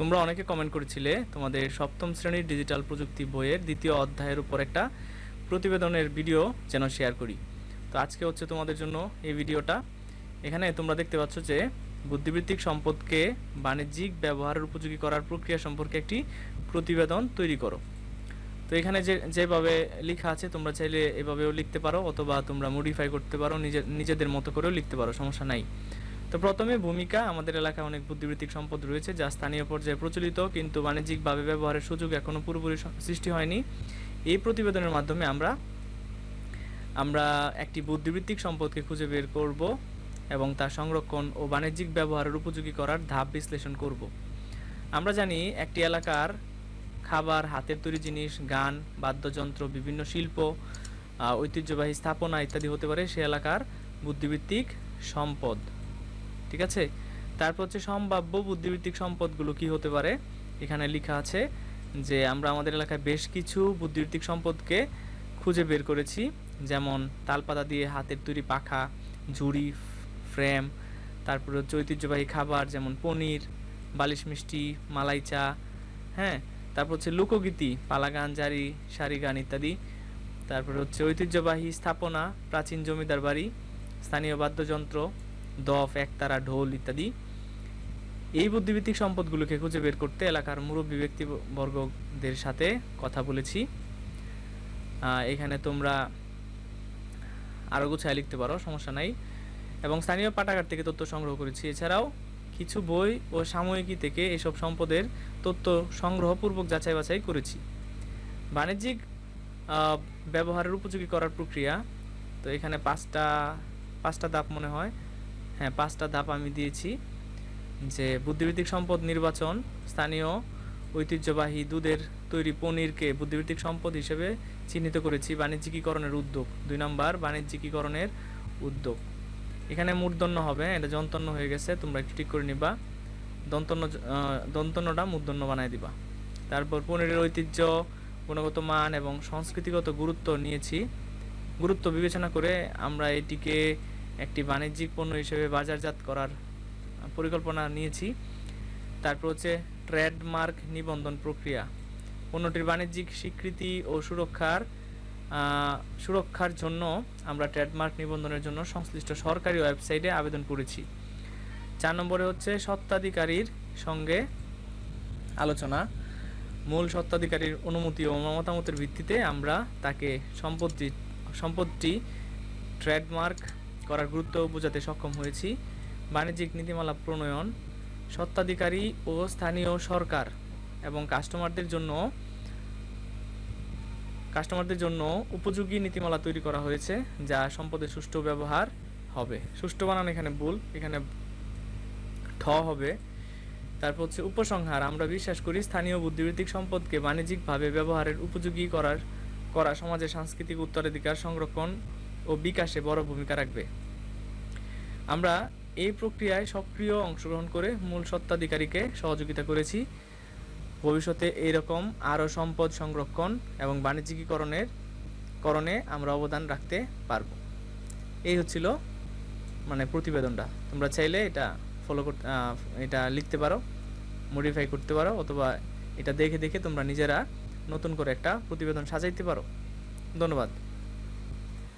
তোমরা অনেকে কমেন্ট করেছিলে তোমাদের সপ্তম শ্রেণির ডিজিটাল প্রযুক্তি বইয়ের দ্বিতীয় অধ্যায়ের উপর একটা প্রতিবেদনের ভিডিও যেন শেয়ার করি। তো আজকে হচ্ছে তোমাদের জন্য এই ভিডিওটা এখানে তোমরা দেখতে পাচ্ছ যে বুদ্ধিবৃত্তিক সম্পদকে বাণিজ্যিক ব্যবহারের উপযোগী করার প্রক্রিয়া সম্পর্কে একটি প্রতিবেদন তৈরি করো। তো এখানে যে, যেভাবে লেখা আছে, তোমরা চাইলে এভাবেও লিখতে পারো অথবা তোমরা মডিফাই করতে পারো নিজের নিজেদের মতো করেও লিখতে পারো, সমস্যা নাই। তো প্রথমে ভূমিকা, আমাদের এলাকায় অনেক বুদ্ধিবৃত্তিক সম্পদ রয়েছে যা স্থানীয় পর্যায়ে প্রচলিত, কিন্তু বাণিজ্যিকভাবে ব্যবহারের সুযোগ এখনও পুরোপুরি সৃষ্টি হয়নি। এই প্রতিবেদনের মাধ্যমে আমরা আমরা একটি বুদ্ধিবৃত্তিক সম্পদকে খুঁজে বের করব এবং তার সংরক্ষণ ও বাণিজ্যিক ব্যবহারের উপযোগী করার ধাপ বিশ্লেষণ করব। আমরা জানি একটি এলাকার খাবার, হাতের তৈরি জিনিস, গান, বাদ্যযন্ত্র, বিভিন্ন শিল্প ঐতিহ্যবাহী স্থাপনা ইত্যাদি হতে পারে সে এলাকার বুদ্ধিবৃত্তিক সম্পদ। ঠিক আছে? তারপর হচ্ছে সম্ভাব্য বুদ্ধিবৃত্তিক সম্পদগুলো কি হতে পারে? এখানে লেখা আছে যে, আমরা আমাদের এলাকায় বেশ কিছু বুদ্ধিবৃত্তিক সম্পদকে খুঁজে বের করেছি। যেমন তালপাতা দিয়ে হাতের তৈরি পাখা, ঝুড়ি, ফ্রেম, তারপরে হচ্ছে ঐতিহ্যবাহী খাবার যেমন পনির, বালিশ মিষ্টি, মালাই চা হ্যাঁ? তারপর হচ্ছে লোকগীতি পালা গান জারি সারি গান ইত্যাদি। তারপরে হচ্ছে ঐতিহ্যবাহী স্থাপনা, প্রাচীন জমিদার বাড়ি, স্থানীয় বাদ্যযন্ত্র দফ একতারা ঢোল ইত্যাদি। এই বুদ্ধিভিত্তিক সম্পদগুলোকে খুঁজে বের করতে এলাকার মুরব্বী ব্যক্তিবর্গদের সাথে কথা বলেছি। এখানে তোমরা আরও গুছায় লিখতে পারো, সমস্যা নাই। এবং স্থানীয় পাঠাগার থেকে তথ্য সংগ্রহ করেছি। এছাড়াও কিছু বই ও সাময়িকী থেকে এসব সম্পদের তথ্য সংগ্রহপূর্বক যাচাই বাছাই করেছি। বাণিজ্যিক ব্যবহারের উপযোগী করার প্রক্রিয়া, তো এখানে পাঁচটা পাঁচটা দাপ মনে হয়। হ্যাঁ পাঁচটা ধাপ আমি দিয়েছি। যে বুদ্ধিবৃত্তিক সম্পদ নির্বাচন, স্থানীয় ঐতিহ্যবাহী দুধের তৈরি পনিরকে বুদ্ধিবৃত্তিক সম্পদ হিসেবে চিহ্নিত করেছি বাণিজ্যিকীকরণের উদ্যোগ। দুই নম্বর, বাণিজ্যিকীকরণের উদ্যোগ। এখানে মূর্ধন্য হবে, এটা যন্তন্য হয়ে গেছে, তোমরা একটু ঠিক করে নিবা। দন্তন্য দন্তন্যটা মূর্ধন্য বানায় দিবা। তারপর পনিরের ঐতিহ্য, গুণগত মান এবং সংস্কৃতিগত গুরুত্ব নিয়েছি। গুরুত্ব বিবেচনা করে আমরা এটিকে একটি বাণিজ্যিক পণ্য হিসেবে বাজারজাত করার পরিকল্পনা নিয়েছি। তারপর হচ্ছে ট্রেডমার্ক নিবন্ধন প্রক্রিয়া। পণ্যটির বাণিজ্যিক স্বীকৃতি ও সুরক্ষার সুরক্ষার জন্য আমরা ট্রেডমার্ক নিবন্ধনের জন্য সংশ্লিষ্ট সরকারি ওয়েবসাইটে আবেদন করেছি। চার নম্বরে হচ্ছে সত্ত্বাধিকারীর সঙ্গে আলোচনা। মূল সত্ত্বাধিকারীর অনুমতি ও মতামতের ভিত্তিতে আমরা তাকে সম্পত্তি সম্পত্তি, ট্রেডমার্ক করার গুরুত্ব বোঝাতে সক্ষম হয়েছি। বাণিজ্যিক নীতিমালা প্রণয়ন সত্ত্বাধিকারী ও স্থানীয় সরকার এবং কাস্টমারদের জন্য কাস্টমারদের জন্য উপযোগী নীতিমালা তৈরি করা হয়েছে, যা সম্পদের সুষ্ঠু ব্যবহার হবে। সুষ্ঠু বানান এখানে ভুল, এখানে ঠ হবে। তারপর হচ্ছে উপসংহার, আমরা বিশ্বাস করি স্থানীয় বুদ্ধিবৃত্তিক সম্পদকে বাণিজ্যিকভাবে ব্যবহারের উপযোগী করার, করা সমাজের সাংস্কৃতিক উত্তরাধিকার সংরক্ষণ ও বিকাশে বড় ভূমিকা রাখবে। আমরা এই প্রক্রিয়ায় সক্রিয় অংশগ্রহণ করে মূল সত্ত্বাধিকারীকে সহযোগিতা করেছি। ভবিষ্যতে এইরকম আরও সম্পদ সংরক্ষণ এবং বাণিজ্যিকীকরণের করণে আমরা অবদান রাখতে পারব। এই হচ্ছিল মানে প্রতিবেদনটা। তোমরা চাইলে এটা ফলো করতে এটা লিখতে পারো মডিফাই করতে পারো, অথবা এটা দেখে দেখে তোমরা নিজেরা নতুন করে একটা প্রতিবেদন সাজাইতে পারো। ধন্যবাদ।